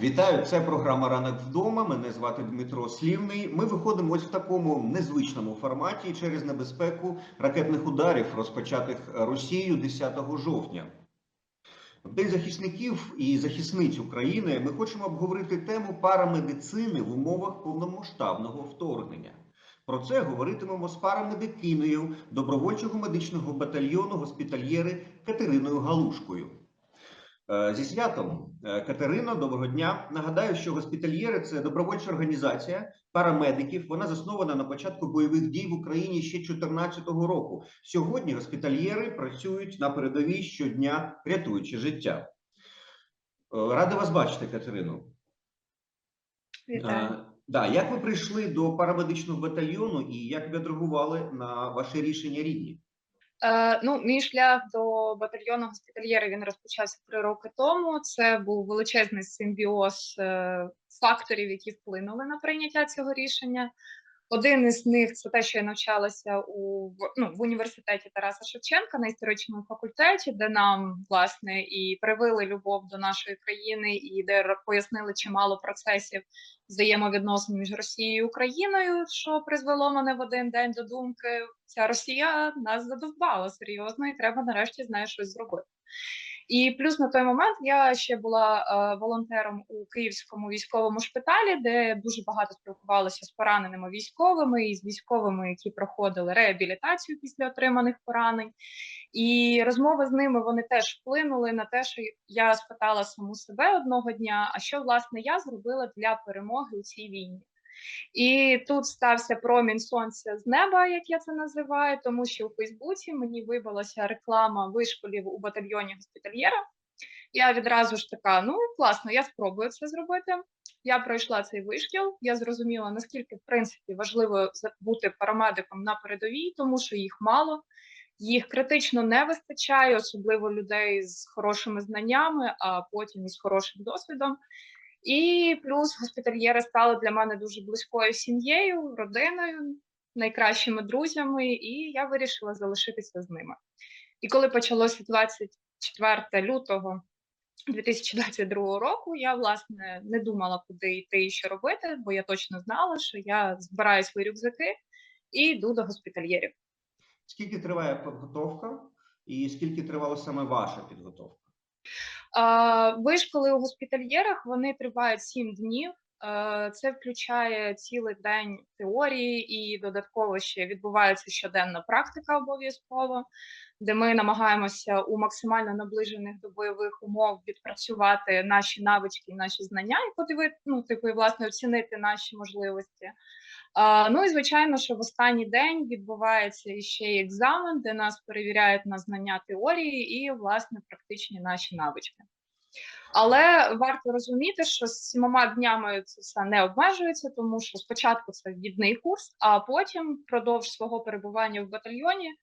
Вітаю, це програма Ранок вдома. Мене звати Дмитро Слівний. Ми виходимо ось в такому незвичному форматі через небезпеку ракетних ударів, розпочатих Росією 10 жовтня. День захисників і захисниць України ми хочемо обговорити тему парамедицини в умовах повномасштабного вторгнення. Про це говоритимемо з парамедикиною добровольчого медичного батальйону госпітальєри Катериною Галушкою. Е, Зі святом Е, Катерино, доброго дня. Нагадаю, що госпітальєри це добровольча організація парамедиків. Вона заснована на початку бойових дій в Україні ще 2014 року. Сьогодні госпітальєри працюють на передовій щодня, рятуючи життя. Е, Радий вас бачити, Катерино. Вітаю. Да, як ви прийшли до парамедичного батальйону і як відреагували на ваше рішення рідні? Е, ну, мій шлях до батальйону госпітальєра він розпочався три роки тому. Це був величезний симбіоз е, факторів, які вплинули на прийняття цього рішення. Один із них це те, що я навчалася у ну, в університеті Тараса Шевченка на історичному факультеті, де нам власне і привили любов до нашої країни, і де пояснили чимало процесів взаємовідносин між Росією і Україною, що призвело мене в один день до думки: ця Росія нас задовбала серйозно, і треба нарешті з нею щось зробити. І плюс на той момент я ще була е, волонтером у Київському військовому шпиталі, де дуже багато спілкувалася з пораненими військовими і з військовими, які проходили реабілітацію після отриманих поранень. І розмови з ними вони теж вплинули на те, що я спитала саму себе одного дня, а що власне я зробила для перемоги у цій війні. І тут стався промінь сонця з неба, як я це називаю, тому що у Фейсбуці мені вибилася реклама вишколів у батальйоні госпітальєра. Я відразу ж така: ну класно, я спробую це зробити. Я пройшла цей вишкіл. Я зрозуміла, наскільки в принципі важливо бути парамедиком на передовій, тому що їх мало. Їх критично не вистачає, особливо людей з хорошими знаннями, а потім із хорошим досвідом. І плюс госпітальєри стали для мене дуже близькою сім'єю, родиною, найкращими друзями, і я вирішила залишитися з ними. І коли почалося 24 лютого 2022 року, я власне не думала, куди йти і що робити, бо я точно знала, що я збираю свої рюкзаки і йду до госпітальєрів. Скільки триває підготовка, і скільки тривала саме ваша підготовка? Вишколи у госпітальєрах вони тривають 7 днів. Це включає цілий день теорії, і додатково ще відбувається щоденна практика обов'язково, де ми намагаємося у максимально наближених до бойових умов відпрацювати наші навички, наші знання і подивити, ну, типу, і, власне, оцінити наші можливості. Ну і звичайно, що в останній день відбувається ще й екзамен, де нас перевіряють на знання теорії і власне практичні наші навички. Але варто розуміти, що з сімома днями це все не обмежується, тому що спочатку це ввідний курс, а потім, впродовж свого перебування в батальйоні,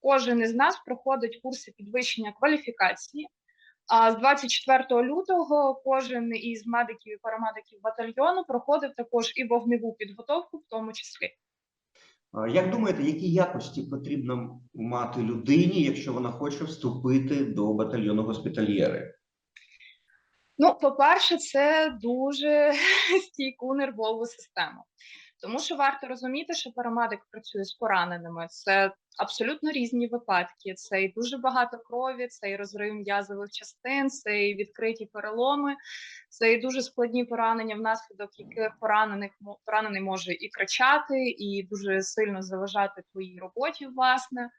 кожен із нас проходить курси підвищення кваліфікації. А з 24 лютого кожен із медиків і парамедиків батальйону проходив також і вогневу підготовку, в тому числі. Як думаєте, які якості потрібно мати людині, якщо вона хоче вступити до батальйону госпітальєри? Ну, по-перше, це дуже стійку нервову систему. Тому що варто розуміти, що парамедик працює з пораненими. Це абсолютно різні випадки. Це і дуже багато крові, це і розрив м'язових частин, це і відкриті переломи, це і дуже складні поранення, внаслідок яких поранених поранений може і кричати, і дуже сильно заважати твоїй роботі, власне.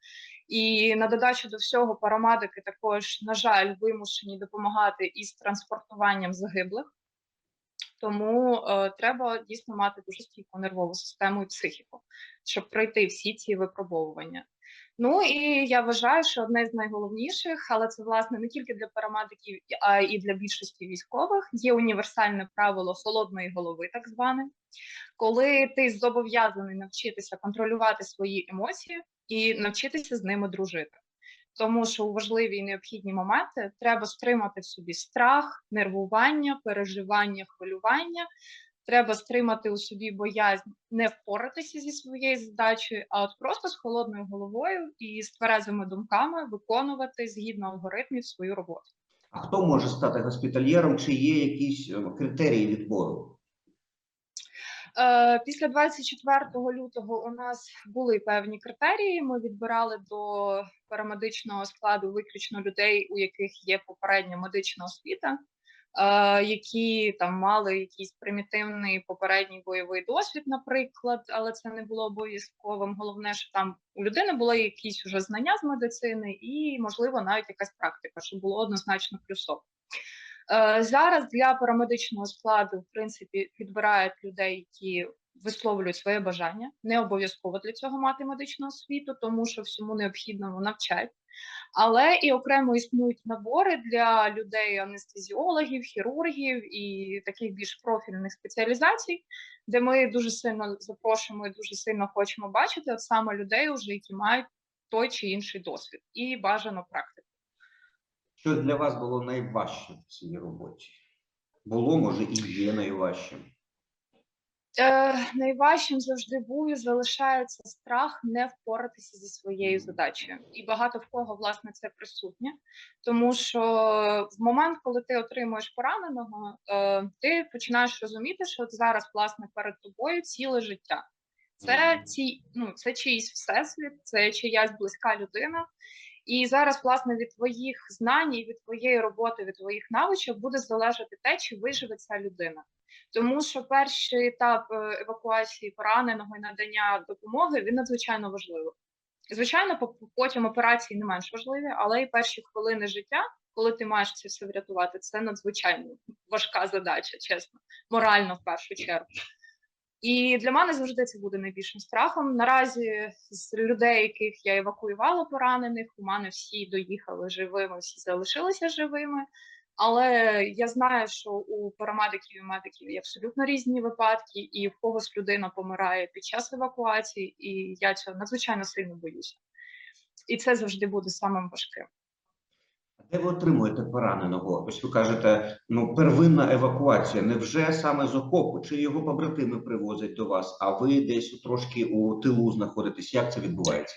І на додачу до всього, парамедики також, на жаль, вимушені допомагати із транспортуванням загиблих. Тому е, треба дійсно мати дуже стійку нервову систему і психіку, щоб пройти всі ці випробовування. Ну і я вважаю, що одне з найголовніших, але це власне не тільки для парамедиків, а і для більшості військових, є універсальне правило холодної голови, так зване, коли ти зобов'язаний навчитися контролювати свої емоції і навчитися з ними дружити. Тому що у важливі і необхідні моменти треба стримати в собі страх, нервування, переживання, хвилювання. Треба стримати у собі боязнь не впоратися зі своєю задачею, а от просто з холодною головою і з тверезими думками виконувати згідно алгоритмів свою роботу. А хто може стати госпітальєром? Чи є якісь е, критерії відбору? Е, Після 24 лютого у нас були певні критерії. Ми відбирали до парамедичного складу виключно людей, у яких є попередня медична освіта, е, які там мали якийсь примітивний попередній бойовий досвід, наприклад, але це не було обов'язковим. Головне, що там у людини були якісь уже знання з медицини, і можливо навіть якась практика, що було однозначно плюсово. Е, Зараз для парамедичного складу, в принципі, підбирають людей, які висловлюють своє бажання. Не обов'язково для цього мати медичну освіту, тому що всьому необхідному навчають. Але і окремо існують набори для людей анестезіологів, хірургів і таких більш профільних спеціалізацій, де ми дуже сильно запрошуємо і дуже сильно хочемо бачити от саме людей, уже які мають той чи інший досвід і бажано практику. Що для вас було найважче в цій роботі? Було, може, і є найважчим. Е, найважчим завжди був і залишається страх не впоратися зі своєю задачею, і багато в кого власне це присутнє, тому що в момент, коли ти отримуєш пораненого, е, ти починаєш розуміти, що от зараз власне перед тобою ціле життя. Це ці, ну це чийсь всесвіт, це чиясь близька людина. І зараз, власне, від твоїх знань, від твоєї роботи, від твоїх навичок буде залежати те, чи виживе ця людина. Тому що перший етап е, евакуації пораненого і надання допомоги він надзвичайно важливий. Звичайно, по- потім операції не менш важливі, але і перші хвилини життя, коли ти маєш це все врятувати, це надзвичайно важка задача, чесно, морально в першу чергу. І для мене завжди це буде найбільшим страхом. Наразі з людей, яких я евакуювала поранених, у мене всі доїхали живими, всі залишилися живими. Але я знаю, що у парамедиків і медиків є абсолютно різні випадки, і в когось людина помирає під час евакуації, і я цього надзвичайно сильно боюся. І це завжди буде самим важким. Де ви отримуєте пораненого? Ось ви кажете, ну первинна евакуація. Невже саме з окопу? Чи його побратими привозять до вас, а ви десь трошки у тилу знаходитесь? Як це відбувається?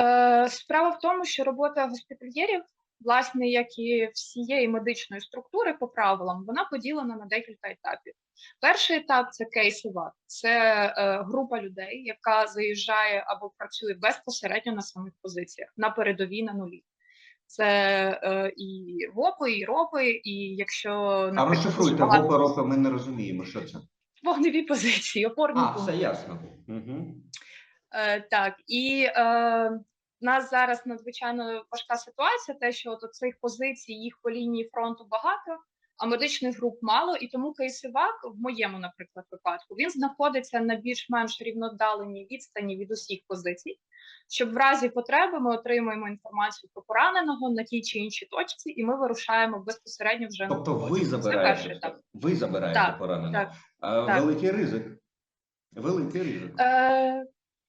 Е, справа в тому, що робота госпітальєрів, власне, як і всієї медичної структури по правилам, вона поділена на декілька етапів. Перший етап це кейс ЕВАК. це е, група людей, яка заїжджає або працює безпосередньо на самих позиціях на передовій на нулі. Це е, і ВОПи, і РОПи, і якщо А розшифруйте, багато- ВОПа, РОПа, ми не розуміємо, що це. вогневі позиції, опорні А, пункти. все ясно. Угу. Е, так, і е, нас зараз надзвичайно важка ситуація, те, що от цих позицій, їх по лінії фронту багато, а медичних груп мало, і тому кейсивак, в моєму, наприклад, випадку, він знаходиться на більш-менш рівнодаленій відстані від усіх позицій, щоб в разі потреби ми отримуємо інформацію про пораненого на тій чи іншій точці, і ми вирушаємо безпосередньо вже на Тобто ви позицію. Це забираєте, етап. ви забираєте Так, пораненого. так, А, так. Великий ризик. Великий ризик. Е,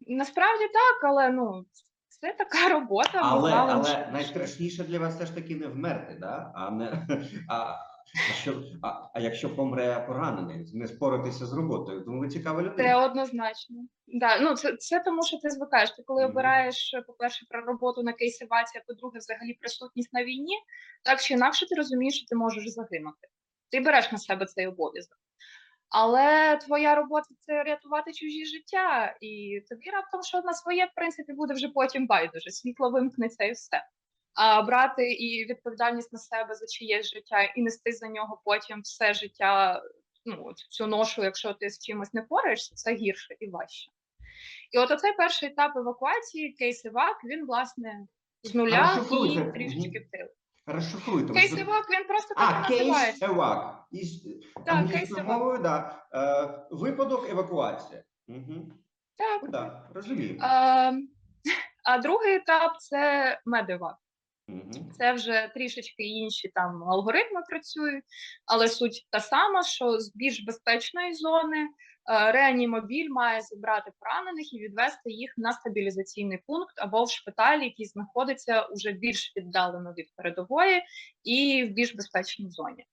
насправді так, але ну це така робота. Але, але найстрашніше для вас все ж таки не вмерти, да? а не а, що, а, а якщо помре поранений, не споратися з роботою, тому ви цікава Це однозначно. Да, ну це, це тому, що ти звикаєш. Ти коли обираєш, по-перше, про роботу на кейсивації, а по-друге, взагалі присутність на війні, так чи інакше ти розумієш, що ти можеш загинути. Ти береш на себе цей обов'язок. Але твоя робота це рятувати чужі життя, і тобі раптом, що на своє, в принципі, буде вже потім байдуже. Світло вимкнеться і все. А брати і відповідальність на себе за чиєсь життя і нести за нього потім все життя ну, цю ношу, якщо ти з чимось не пораєшся, це гірше і важче. І от оцей перший етап евакуації, кейс евак, він власне з нуля і трішечки в тил. Розшифруйте. Кейс евак, він просто А, так кейс називається. евак. Із кейс-евак. мовою, да. Е, випадок евакуація. Угу. Так. Ну, да, розумію. А, а другий етап це медевак. Це вже трішечки інші там алгоритми працюють, але суть та сама, що з більш безпечної зони е, реанімобіль має зібрати поранених і відвести їх на стабілізаційний пункт або в шпиталі, який знаходиться уже більш віддалено від передової і в більш безпечній зоні.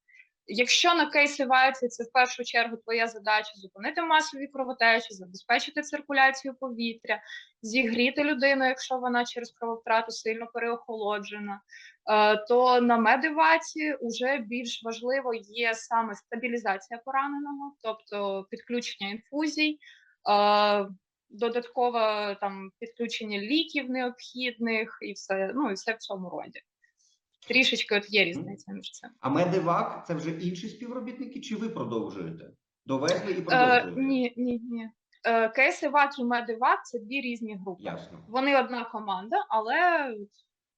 Якщо на кейс евації, це в першу чергу твоя задача зупинити масові кровотечі, забезпечити циркуляцію повітря, зігріти людину, якщо вона через крововтрату сильно переохолоджена, е, то на медивації вже більш важливо є саме стабілізація пораненого, тобто підключення інфузій, е, додаткове там підключення ліків необхідних і все, ну і все в цьому роді. Трішечки от є різниця між цим. А медивак це вже інші співробітники, чи ви продовжуєте? Довезли і Е, ні, ні, ні. Е, кейс ЕВАК і медивак це дві різні групи. Ясно. Вони одна команда, але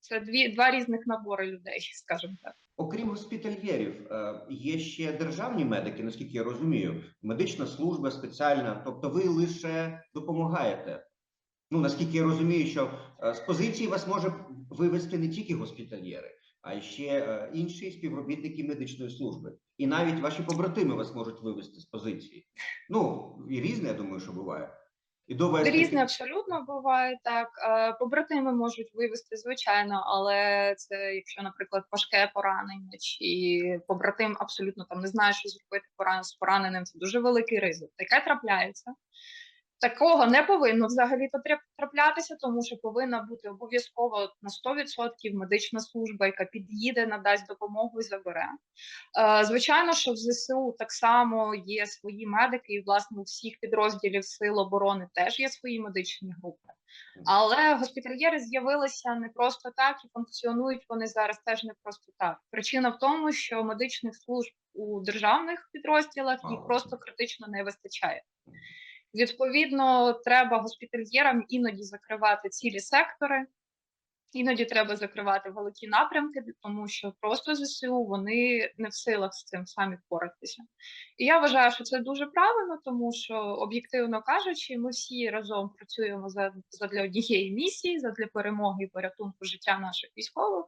це дві два різних набори людей, скажімо так. Окрім госпітальєрів, е, є ще державні медики, наскільки я розумію, медична служба спеціальна. Тобто, ви лише допомагаєте. Ну наскільки я розумію, що е, з позиції вас може вивести не тільки госпітальєри, а ще е, інші співробітники медичної служби. І навіть ваші побратими вас можуть вивести з позиції. Ну і різне, я думаю, що буває. І довести Різне абсолютно буває так. Е, Побратими можуть вивести, звичайно, але це якщо, наприклад, важке поранення, чи побратим абсолютно там не знає, що зробити з пораненим, це дуже великий ризик. Таке трапляється. Такого не повинно взагалі траплятися, тому що повинна бути обов'язково на 100% медична служба, яка під'їде, надасть допомогу і забере. Е, Звичайно, що в ЗСУ так само є свої медики, і власне у всіх підрозділів Сил оборони теж є свої медичні групи. Але госпітальєри з'явилися не просто так і функціонують вони зараз теж не просто так. Причина в тому, що медичних служб у державних підрозділах їх просто критично не вистачає. Відповідно, треба госпітальєрам іноді закривати цілі сектори, іноді треба закривати великі напрямки, тому що просто ЗСУ вони не в силах з цим самі впоратися. І я вважаю, що це дуже правильно, тому що об'єктивно кажучи, ми всі разом працюємо за задля однієї місії, задля перемоги і порятунку життя наших військових.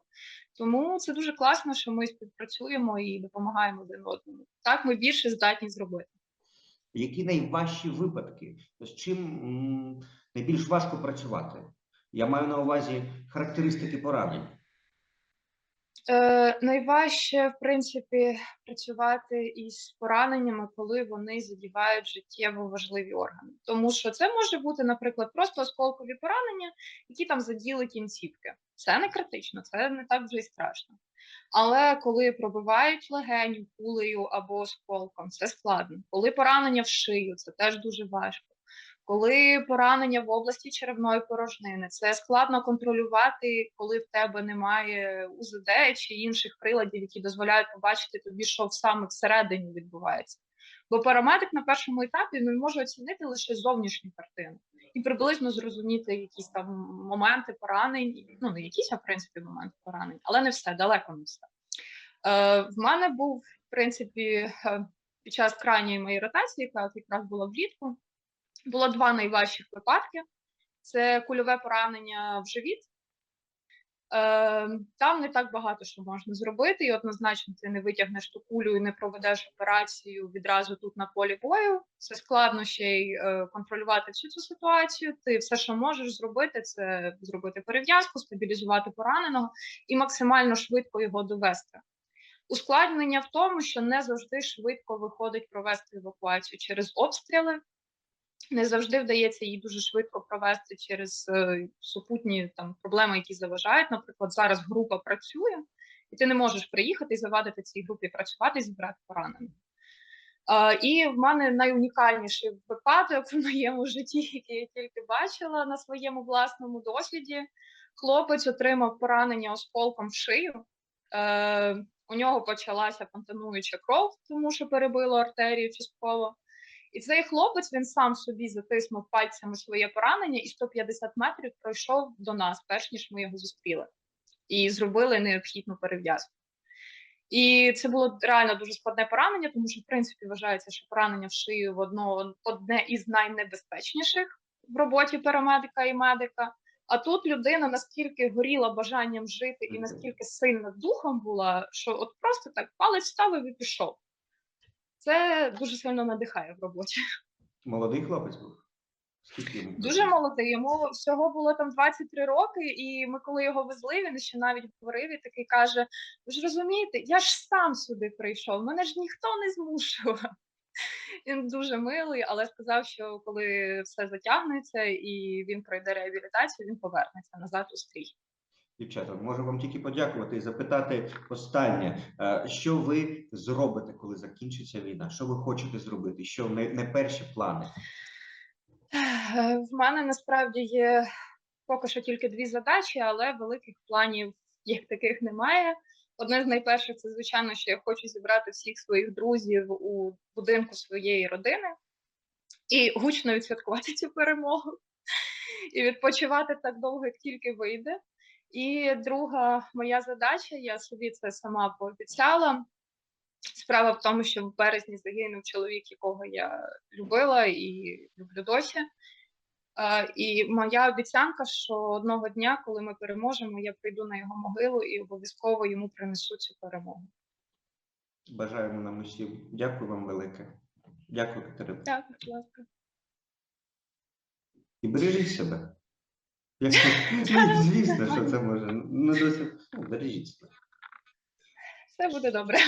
Тому це дуже класно, що ми співпрацюємо і допомагаємо один одному. Так ми більше здатні зробити. Які найважчі випадки? З чим найбільш важко працювати? Я маю на увазі характеристики поранень. Е, найважче, в принципі, працювати із пораненнями, коли вони задівають життєво важливі органи. Тому що це може бути, наприклад, просто осколкові поранення, які там заділи кінцівки. Це не критично, це не так вже й страшно. Але коли пробивають легеню кулею або осколком, це складно. Коли поранення в шию, це теж дуже важко. Коли поранення в області черевної порожнини, це складно контролювати, коли в тебе немає УЗД чи інших приладів, які дозволяють побачити тобі, що саме всередині відбувається. Бо парамедик на першому етапі не може оцінити лише зовнішню картину і приблизно зрозуміти якісь там моменти поранень, ну не якісь, а в принципі моменти поранень, але не все, далеко не все. Е, в мене був, в принципі, е, під час крайньої моєї ротації, яка якраз була влітку, було два найважчих випадки: це кульове поранення в живіт. Е, там не так багато що можна зробити, і однозначно ти не витягнеш ту кулю і не проведеш операцію відразу тут на полі бою. Це складно ще й е, контролювати всю цю ситуацію. Ти все, що можеш зробити, це зробити перев'язку, стабілізувати пораненого і максимально швидко його довести. Ускладнення в тому, що не завжди швидко виходить провести евакуацію через обстріли. Не завжди вдається її дуже швидко провести через е, супутні там проблеми, які заважають. Наприклад, зараз група працює, і ти не можеш приїхати і завадити цій групі працювати і зібрати поранених. Е, і в мене найунікальніший випадок в моєму житті, який я тільки бачила на своєму власному досвіді. Хлопець отримав поранення осколком в шию. Е, у нього почалася понтануюча кров, тому що перебило артерію частково. І цей хлопець він сам собі затиснув пальцями своє поранення і 150 метрів пройшов до нас, перш ніж ми його зустріли, і зробили необхідну перев'язку. І це було реально дуже складне поранення, тому що в принципі вважається, що поранення в шию в одно, одне із найнебезпечніших в роботі парамедика і медика. А тут людина настільки горіла бажанням жити і настільки сильна духом була, що от просто так палець ставив і пішов. Це дуже сильно надихає в роботі. Молодий хлопець був. Скільки йому? Дуже молодий. Йому всього було там 23 роки, і ми, коли його везли, він ще навіть говорив і такий каже: Ви ж розумієте, я ж сам сюди прийшов, мене ж ніхто не змушував. Він дуже милий, але сказав, що коли все затягнеться і він пройде реабілітацію, він повернеться назад у стрій. Дівчата, можу вам тільки подякувати і запитати останнє, Е, що ви зробите, коли закінчиться війна? Що ви хочете зробити? Що не, не перші плани? Е, В мене насправді є поки що тільки дві задачі, але великих планів як таких немає. Одне з найперших це, звичайно, що я хочу зібрати всіх своїх друзів у будинку своєї родини і гучно відсвяткувати цю перемогу, і відпочивати так довго, як тільки вийде. І друга моя задача, я собі це сама пообіцяла. Справа в тому, що в березні загинув чоловік, якого я любила і люблю досі. І моя обіцянка, що одного дня, коли ми переможемо, я прийду на його могилу і обов'язково йому принесу цю перемогу. Бажаємо нам усім. Дякую вам велике. Дякую, Катерина. Так, будь ласка. І бережіть себе. Як- Ну, звісно, що це може. Ну, досі ну, бережіть себе. Все буде добре.